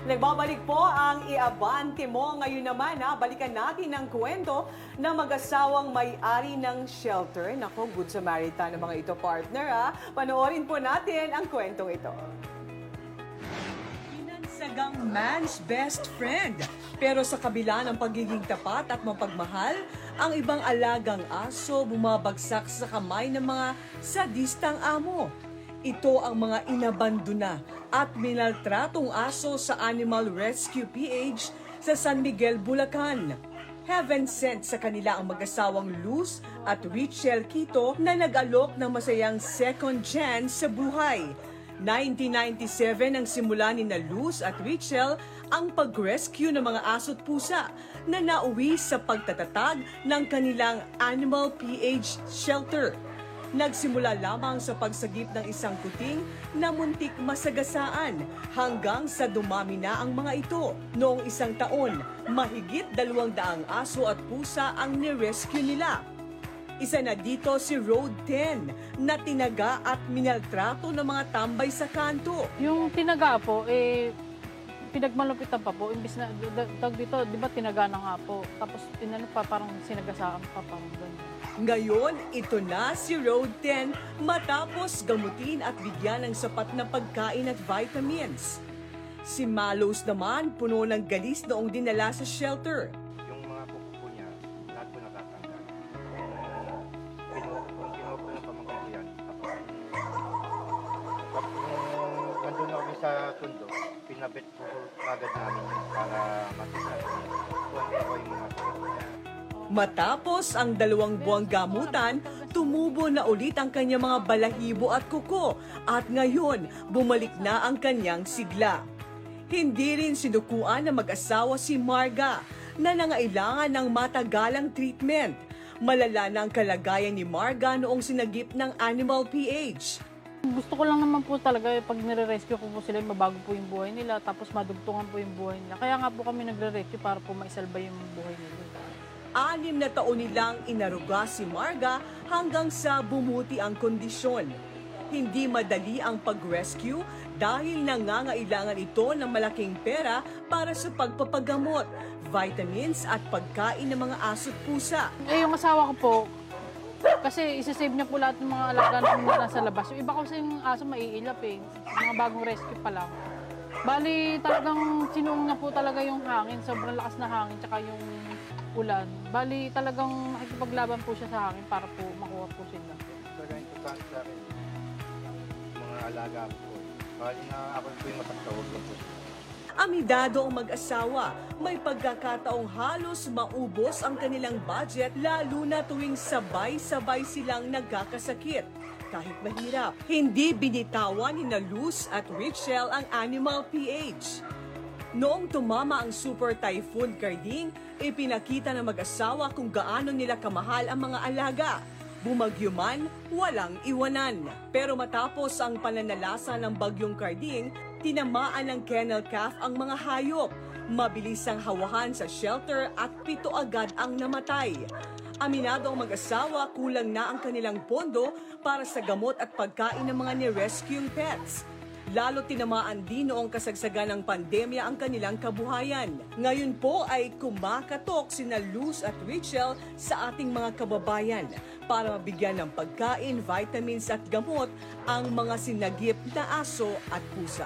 Nagbabalik po ang iabante mo. Ngayon naman, ha, balikan natin ang kwento ng mag-asawang may-ari ng shelter. Nako, good Samaritan ng mga ito, partner. Ha. Panoorin po natin ang kwentong ito. Pinansagang man's best friend. Pero sa kabila ng pagiging tapat at mapagmahal, ang ibang alagang aso bumabagsak sa kamay ng mga sadistang amo. Ito ang mga inabandona at minaltratong aso sa Animal Rescue PH sa San Miguel, Bulacan. Heaven sent sa kanila ang mag-asawang Luz at Richel Quito na nag-alok ng masayang second chance sa buhay. 1997 ang simula ni na Luz at Richel ang pag-rescue ng mga aso't pusa na nauwi sa pagtatatag ng kanilang Animal PH Shelter. Nagsimula lamang sa pagsagip ng isang kuting na muntik masagasaan hanggang sa dumami na ang mga ito. Noong isang taon, mahigit dalawang daang aso at pusa ang nirescue nila. Isa na dito si Road 10 na tinaga at minaltrato ng mga tambay sa kanto. Yung tinaga po, eh, pinagmalupitan pa po. Imbis na, tag dito, di ba tinaga na nga po. Tapos, inano pa, parang sinagasaan pa, parang ganyan. Ngayon, ito na si Road 10 matapos gamutin at bigyan ng sapat na pagkain at vitamins. Si Malos naman puno ng galis noong dinala sa shelter. yung mga kuko niya, lahat po natatanggal. Kung kinuha po ng pamangkin ko yan, tapos nandun na kami sa tundo, pinabit po agad namin para makita Matapos ang dalawang buwang gamutan, tumubo na ulit ang kanyang mga balahibo at kuko at ngayon bumalik na ang kanyang sigla. Hindi rin sinukuan ng mag-asawa si Marga na nangailangan ng matagalang treatment. Malala na ang kalagayan ni Marga noong sinagip ng Animal PH. Gusto ko lang naman po talaga, eh, pag nire-rescue ko po sila, mabago po yung buhay nila, tapos madugtungan po yung buhay nila. Kaya nga po kami nagre-rescue para po maisalba yung buhay nila. Anim na taon nilang inaruga si Marga hanggang sa bumuti ang kondisyon. Hindi madali ang pag-rescue dahil nangangailangan ito ng malaking pera para sa pagpapagamot, vitamins at pagkain ng mga aso't pusa. Eh, yung asawa ko po, kasi isasave niya po lahat ng mga alaga na nasa labas. Yung iba kasi yung aso maiilap eh. Mga bagong rescue pa lang. Bali, talagang sinuong na po talaga yung hangin. Sobrang lakas na hangin, tsaka yung ulan. Bali, talagang nakikipaglaban po siya sa hangin para po makuha po sila. Talaga importante sa akin, mga alaga ko po. Bali na ako po yung matagtawag ko po. Amidado ang mag-asawa, may pagkakataong halos maubos ang kanilang budget lalo na tuwing sabay-sabay silang nagkakasakit. Kahit mahirap, hindi binitawan ni na Luz at Richel ang Animal PH. Noong tumama ang Super Typhoon Carding, ipinakita ng mag-asawa kung gaano nila kamahal ang mga alaga. Bumagyo man, walang iwanan. Pero matapos ang pananalasa ng bagyong Carding, tinamaan ng kennel calf ang mga hayop. Mabilis ang hawahan sa shelter at pito agad ang namatay. Aminado ang mag-asawa kulang na ang kanilang pondo para sa gamot at pagkain ng mga ni-rescue pets. Lalo tinamaan din noong kasagsagan ng pandemya ang kanilang kabuhayan. Ngayon po ay kumakatok sina Luz at Rachel sa ating mga kababayan para mabigyan ng pagkain, vitamins at gamot ang mga sinagip na aso at pusa.